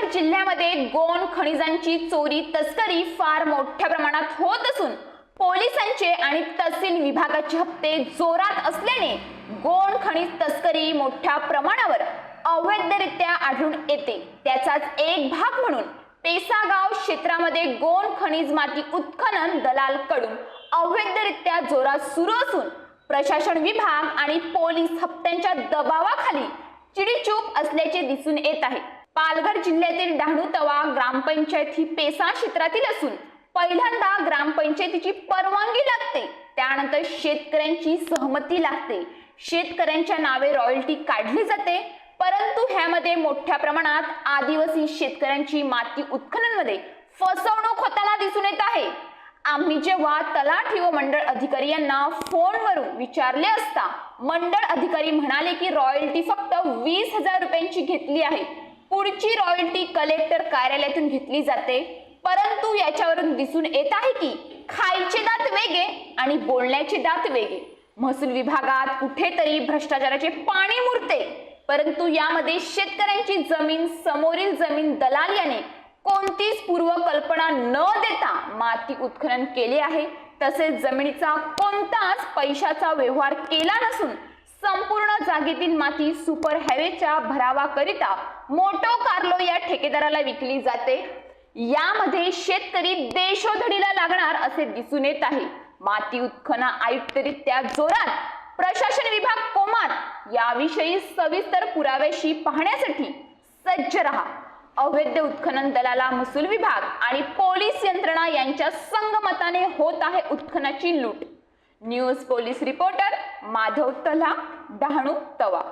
पालघर जिल्ह्यामध्ये गोंड खनिजांची चोरी तस्करी फार मोठ्या प्रमाणात होत असून पोलिसांचे आणि तहसील विभागाचे हप्ते जोरात असल्याने गोंड खनिज तस्करी मोठ्या प्रमाणावर अवैधरित्या आढळून येते. त्याचाच एक भाग म्हणून पेसागाव क्षेत्रामध्ये गोंड खनिज माती उत्खनन दलाल कडून अवैधरित्या जोरात सुरू असून प्रशासन विभाग आणि पोलीस हप्त्यांच्या दबावाखाली चिडीचूप असल्याचे दिसून येत आहे. पालघर जिल्ह्यातील डहाणू तवा ग्रामपंचायत ही पेसा क्षेत्रातील असून पहिल्यांदा ग्रामपंचायतीची परवानगी लागते. त्यानंतर शेतकऱ्यांची सहमती लागते. शेतकऱ्यांच्या नावे रॉयल्टी काढली जाते. परंतु ह्यामध्ये मोठ्या प्रमाणात आदिवासी शेतकऱ्यांची माती उत्खननमध्ये फसवणूक होताना दिसून येत आहे. आम्ही जेव्हा तलाठी व मंडळ अधिकारी यांना फोनवरून विचारले असता मंडळ अधिकारी म्हणाले की रॉयल्टी फक्त वीस हजार रुपयांची घेतली आहे. पुढची रॉयल्टी कलेक्टर कार्यालयातून घेतली जाते. परंतु याच्यावरून दिसून येत आहे की खायचे दात वेगळे आणि बोलण्याचे दात वेगळे महसूल विभागात कुठेतरी भ्रष्टाचाराचे पाणी मुरते. परंतु यामध्ये शेतकऱ्यांची जमीन समोरील जमीन दलाल याने कोणतीच पूर्व कल्पना न देता माती उत्खनन केले आहे. तसेच जमिनीचा कोणताच पैशाचा व्यवहार केला नसून संपूर्ण जागेतील माती सुपर हायवेच्या भरावाकरिता मोटो कार्लो या ठेकेदाराला विकली जाते. यामध्ये शेतकरी देशोधडीला लागणार असे दिसून येत आहे. माती उत्खन आयुक्तरित्या जोरात प्रशासन विभाग कोमात याविषयी सविस्तर पुराव्याशी पाहण्यासाठी सज्ज रहा. अवैध उत्खनन दलाला महसूल विभाग आणि पोलीस यंत्रणा यांच्या संगमताने होत आहे उत्खनाची लूट. न्यूज पोलीस रिपोर्टर माधव तला डहाणू तवा.